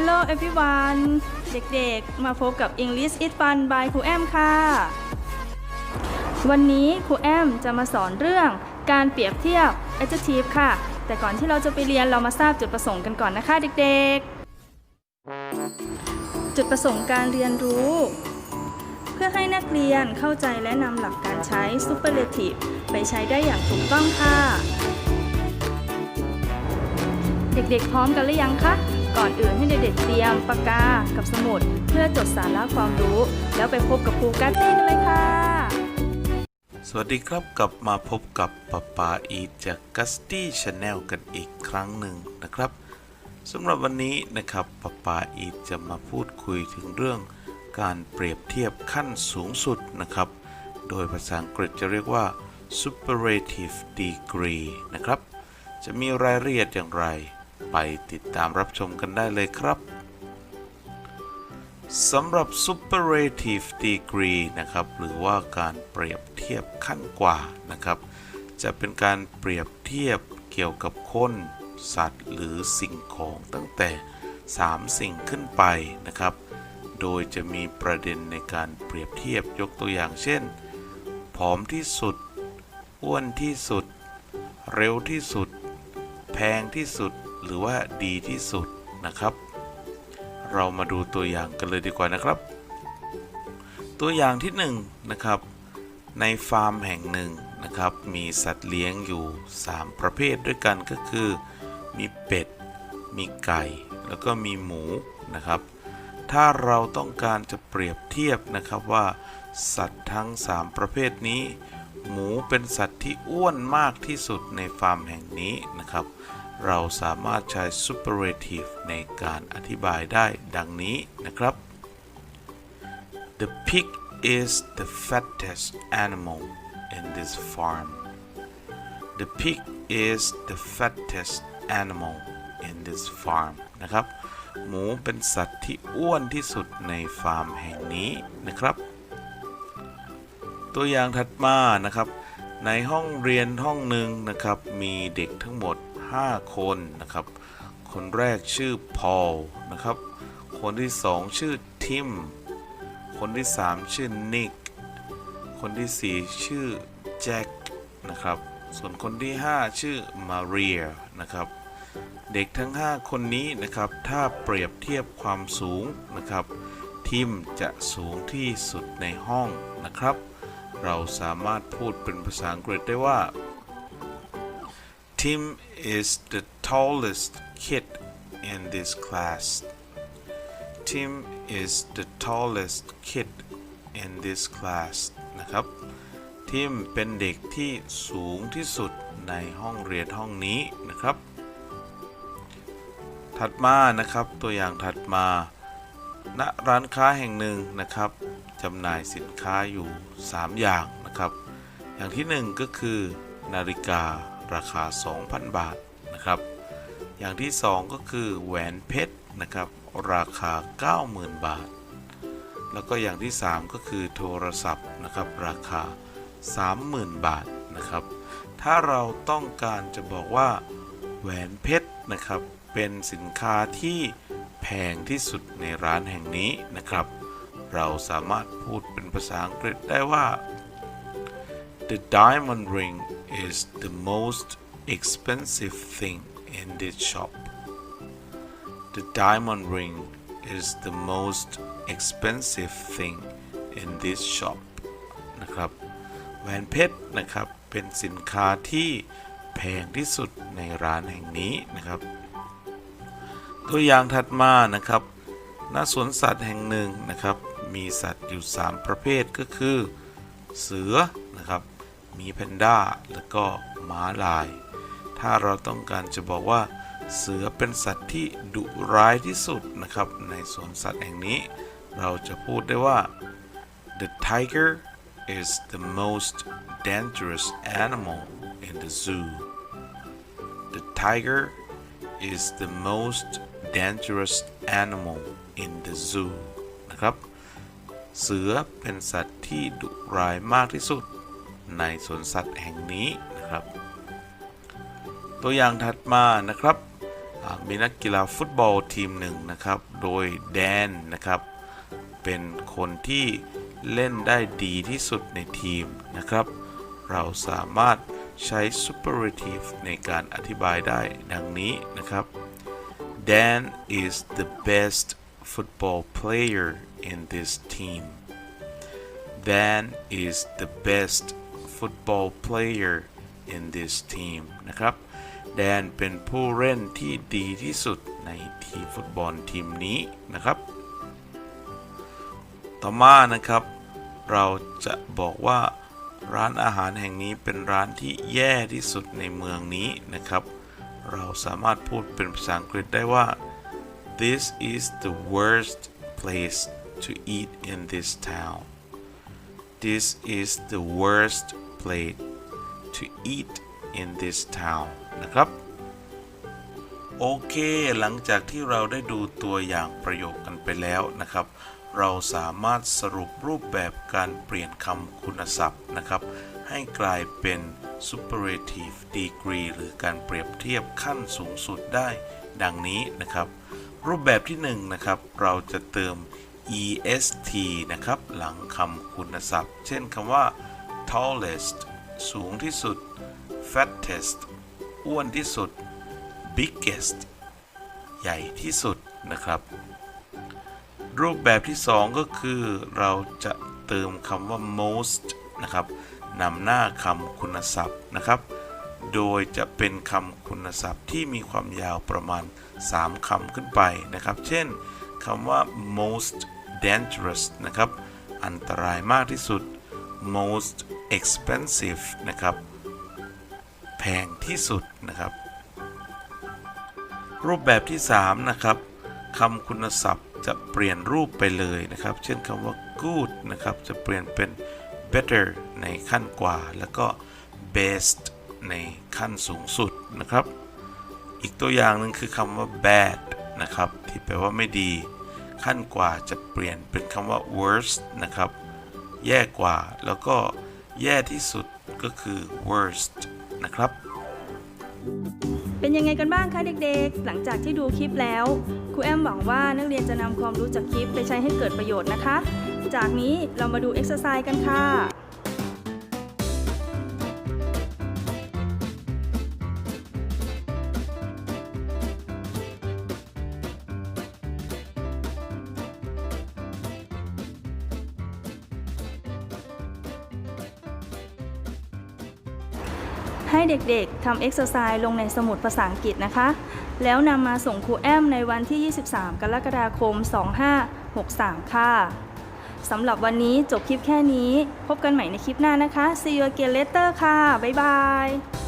Hello everyone เด็กๆ มาพบกับ English is fun by ครูแอมค่ะ วันนี้ครูแอมจะมาสอนเรื่องการเปรียบเทียบ adjective ค่ะ แต่ก่อนที่เราจะไปเรียนเรามาทราบจุดประสงค์กันก่อนนะคะเด็กๆ จุดประสงค์การเรียนรู้ เพื่อให้นักเรียนเข้าใจและนำหลักการใช้ superlative ไปใช้ได้อย่างถูกต้องค่ะ เด็กๆ พร้อมกันหรือยังคะ ก่อนอื่นให้เด็กๆเตรียมปากกากับสมุด เพื่อจดสาระความรู้ แล้วไปพบกับครูกัตตี้กันเลยค่ะ สวัสดีครับกลับมาพบกับป้าปาอีทจากกัสตี้ชาแนลกันอีกครั้งหนึ่งนะครับสำหรับวันนี้นะครับป้าปาอีทจะมาพูดคุยถึงเรื่องการเปรียบเทียบขั้นสูงสุดนะครับ โดยภาษาอังกฤษจะเรียกว่า superlative degree นะครับ จะมีรายละเอียดอย่างไร ไปติดตามรับชมกันได้เลยครับสำหรับ superlative degree นะครับ หรือว่าการเปรียบเทียบขั้นกว่านะครับ จะเป็นการเปรียบเทียบเกี่ยวกับคน สัตว์ หรือสิ่งของตั้งแต่ 3 สิ่งขึ้นไปนะครับ โดยจะมีประเด็นในการเปรียบเทียบยกตัวอย่างเช่น ผอมที่สุด อ้วนที่สุด เร็วที่สุด แพงที่สุด หรือว่าดีที่สุดนะครับ เรามาดูตัวอย่างกันเลยดีกว่านะครับ ตัวอย่างที่1นงนะครับในฟาร์มแห่งหนึ่งนะครับ มีสัตว์เลี้ยงอยู่ 3 ประเภทด้วยกันก็คือ มีเป็ด มีไก่ แล้วก็มีหมูนะครับ ถ้าเราต้องการจะเปรียบเทียบนะครับว่า สัตว์ทั้ง 3 ประเภทนี้ หมูเป็นสัตว์ที่อ้วนมากที่สุดในฟาร์มแห่งนี้นะครับ เราสามารถใช้ superlative ในการอธิบายได้ดังนี้นะครับ The pig is the fattest animal in this farm. The pig is the fattest animal in this farm นะครับ หมูเป็นสัตว์ที่อ้วนที่สุดในฟาร์มแห่งนี้นะครับ ตัวอย่างถัดมานะครับ ในห้องเรียนห้องหนึ่งนะครับ มีเด็กทั้งหมด 5 คนนะครับ คนแรกชื่อพอลนะครับ คนที่สองชื่อทิม คนที่สามชื่อนิก คนที่สี่ชื่อแจ็คนะครับ ส่วนคนที่ 5 ชื่อมาเรียนะครับเด็กทั้ง 5 คนนี้นะครับ ถ้าเปรียบเทียบความสูงนะครับ ทิมจะสูงที่สุดในห้องนะครับ เราสามารถพูดเป็นภาษาอังกฤษได้ว่า Tim is the tallest kid in this class. Tim is the tallest kid in this class นะครับ ทิมเป็นเด็กที่สูงที่สุดในห้องเรียนห้องนี้นะครับ ถัดมานะครับตัวอย่างถัดมา ณ ร้านค้าแห่งหนึ่งนะครับจำหน่ายสินค้าอยู่ 3 อย่างนะครับ อย่างที่ 1 ก็คือนาฬิกา ราคา 2,000 บาทนะครับ อย่างที่ 2 ก็คือแหวนเพชรนะครับ ราคา 90,000 บาท แล้วก็อย่างที่ 3 ก็คือโทรศัพท์นะครับ ราคา 30,000 บาทนะครับ ถ้าเราต้องการจะบอกว่าแหวนเพชรนะครับ เป็นสินค้าที่แพงที่สุดในร้านแห่งนี้นะครับ เราสามารถพูดเป็นภาษาอังกฤษได้ว่า The diamond ring is the most expensive thing in this shop. The diamond ring is the most expensive thing in this shop นะครับแหวนเพชรนะครับเป็นสินค้าที่แพงที่สุดในร้านแห่งนี้นะครับ ตัวอย่างถัดมานะครับณสวนสัตว์แห่งหนึ่งนะครับ มีสัตว์อยู่ 3 ประเภทก็คือ เสือ มีแพนด้าแล้วก็ม้าลาย ถ้าเราต้องการจะบอกว่า เสือเป็นสัตว์ที่ดุร้ายที่สุดนะครับ ในสวนสัตว์แห่งนี้ เราจะพูดได้ว่า the tiger is the most dangerous animal in the zoo the tiger is the most dangerous animal in the zoo นะครับ เสือเป็นสัตว์ที่ดุร้ายมากที่สุด ในสวนสัตว์แห่งนี้นะครับ ตัวอย่างถัดมานะครับมีนักกีฬาฟุตบอลทีมหนึ่งนะครับ โดยแดนนะครับ เป็นคนที่เล่นได้ดีที่สุดในทีมนะครับ เราสามารถใช้ superlative ในการอธิบายได้ดังนี้นะครับ Dan is the best football player in this team. Dan is the best football player in this team นะครับ แดนเป็นผู้เล่นที่ดีที่สุดในทีมฟุตบอลทีมนี้นะครับ ต่อมานะครับ เราจะบอกว่าร้านอาหารแห่งนี้เป็นร้านที่แย่ที่สุดในเมืองนี้นะครับ เราสามารถพูดเป็นภาษาอังกฤษได้ว่า this is the worst place to eat in this town this is the worst place to eat in this town นะครับ โอเค หลังจากที่เราได้ดูตัวอย่างประโยคกันไปแล้วนะครับ เราสามารถสรุปรูปแบบการเปลี่ยนคำคุณศัพท์นะครับ ให้กลายเป็น superlative degree หรือการเปรียบเทียบขั้นสูงสุดได้ดังนี้นะครับ รูปแบบที่1นงนะครับเราจะเติม est นะครับ หลังคำคุณศัพท์ เช่นคำว่า tallest สูงที่สุด fattest อ้วนที่สุด biggest ใหญ่ที่สุดนะครับ รูปแบบที่ 2 ก็คือเราจะเติมคำว่า most นะครับนำหน้าคำคุณศัพท์นะครับ โดยจะเป็นคำคุณศัพท์ที่มีความยาวประมาณ 3คำขึ้นไปนะครับ เช่นคำว่า most dangerous นะครับ อันตรายมากที่สุด most expensive นะครับ แพงที่สุดนะครับ รูปแบบที่ 3 นะครับคำคุณศัพท์จะเปลี่ยนรูปไปเลยนะครับ เช่นคำว่า good นะครับ จะเปลี่ยนเป็น better ในขั้นกว่า แล้วก็ best ในขั้นสูงสุดนะครับ อีกตัวอย่างหนึ่งคือคำว่า bad นะครับ ที่แปลว่าไม่ดี ขั้นกว่าจะเปลี่ยนเป็นคำว่า worst นะครับ แย่กว่า แล้วก็ แย่ที่สุดก็คือ worst นะครับ เป็นยังไงกันบ้างคะเด็กๆ หลังจากที่ดูคลิปแล้ว ครูแอมหวังว่านักเรียนจะนำความรู้จากคลิปไปใช้ให้เกิดประโยชน์นะคะ จากนี้เรามาดูเอ็กซ์ไซส์กันค่ะ ให้เด็กๆทำเอ็กซ์ไซส์ลงในสมุดภาษาอังกฤษนะคะ แล้วนำมาส่งครูแอมในวันที่ 23 กรกฎาคม 2563 ค่ะสำหรับวันนี้จบคลิปแค่นี้ พบกันใหม่ในคลิปหน้านะคะ See you again later ค่ะ บ๊ายบาย